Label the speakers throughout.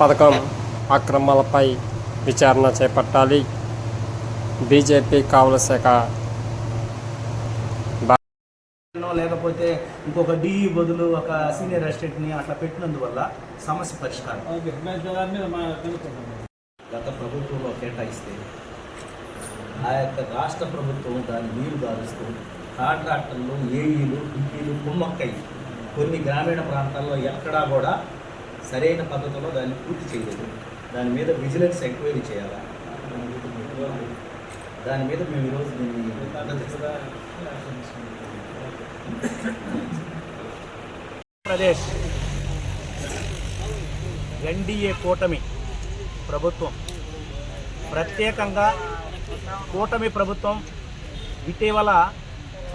Speaker 1: పథకం అక్రమాలపై విచారణ చేపట్టాలి. బీజేపీ కావుల శాఖ.
Speaker 2: లేకపోతే ఇంకొక డిఈ బదులు ఒక సీనియర్ అసిస్టెంట్ని అట్లా పెట్టినందువల్ల సమస్య పరిష్కారం.
Speaker 3: గత ప్రభుత్వంలో కేటాయిస్తే ఆ యొక్క రాష్ట్ర ప్రభుత్వం దాన్ని నీరు గారుస్తూ కాంట్రాక్టర్లు ఏఈలు డిఈలు కుమ్మక్కై కొన్ని గ్రామీణ ప్రాంతాల్లో ఎక్కడా కూడా సరైన పద్ధతిలో దాన్ని పూర్తి చేయలేదు. దాని మీద విజిలెన్స్ ఎంక్వైరీ చేయాలా? దాని మీద మేము ఈరోజు దీన్ని
Speaker 2: ప్రదేశ్ ఎన్డీఏ కూటమి ప్రభుత్వం. ప్రత్యేకంగా కూటమి ప్రభుత్వం ఇటీవల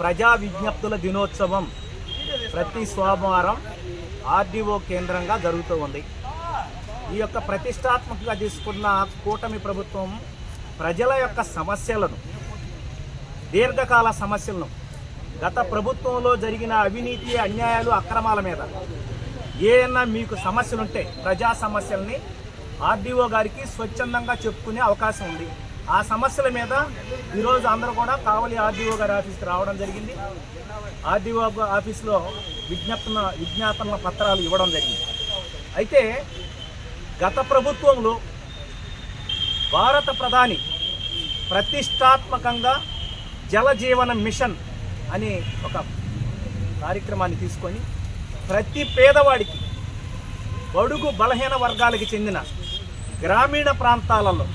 Speaker 2: ప్రజా విజ్ఞప్తుల దినోత్సవం ప్రతి సోమవారం ఆర్డీఓ కేంద్రంగా జరుగుతూ ఉంది. ఈ యొక్క ప్రతిష్టాత్మకంగా తీసుకున్న కూటమి ప్రభుత్వం ప్రజల యొక్క సమస్యలను దీర్ఘకాల సమస్యలను గత ప్రభుత్వంలో జరిగిన అవినీతి అన్యాయాలు అక్రమాల మీద ఏదైనా మీకు సమస్యలుంటే ప్రజా సమస్యల్ని ఆర్డీఓ గారికి స్వచ్ఛందంగా చెప్పుకునే అవకాశం ఉంది. ఆ సమస్యల మీద ఈరోజు అందరూ కూడా కావలి ఆర్డీఓ గారి ఆఫీస్కి రావడం జరిగింది. ఆర్డీఓ ఆఫీస్లో విజ్ఞాపన విజ్ఞాపన పత్రాలు ఇవ్వడం జరిగింది. అయితే గత ప్రభుత్వంలో భారత ప్రధాని ప్రతిష్టాత్మకంగా జలజీవన మిషన్ అనే ఒక కార్యక్రమాన్ని తీసుకొని ప్రతి పేదవాడికి బడుగు బలహీన వర్గాలకి చెందిన గ్రామీణ ప్రాంతాలలో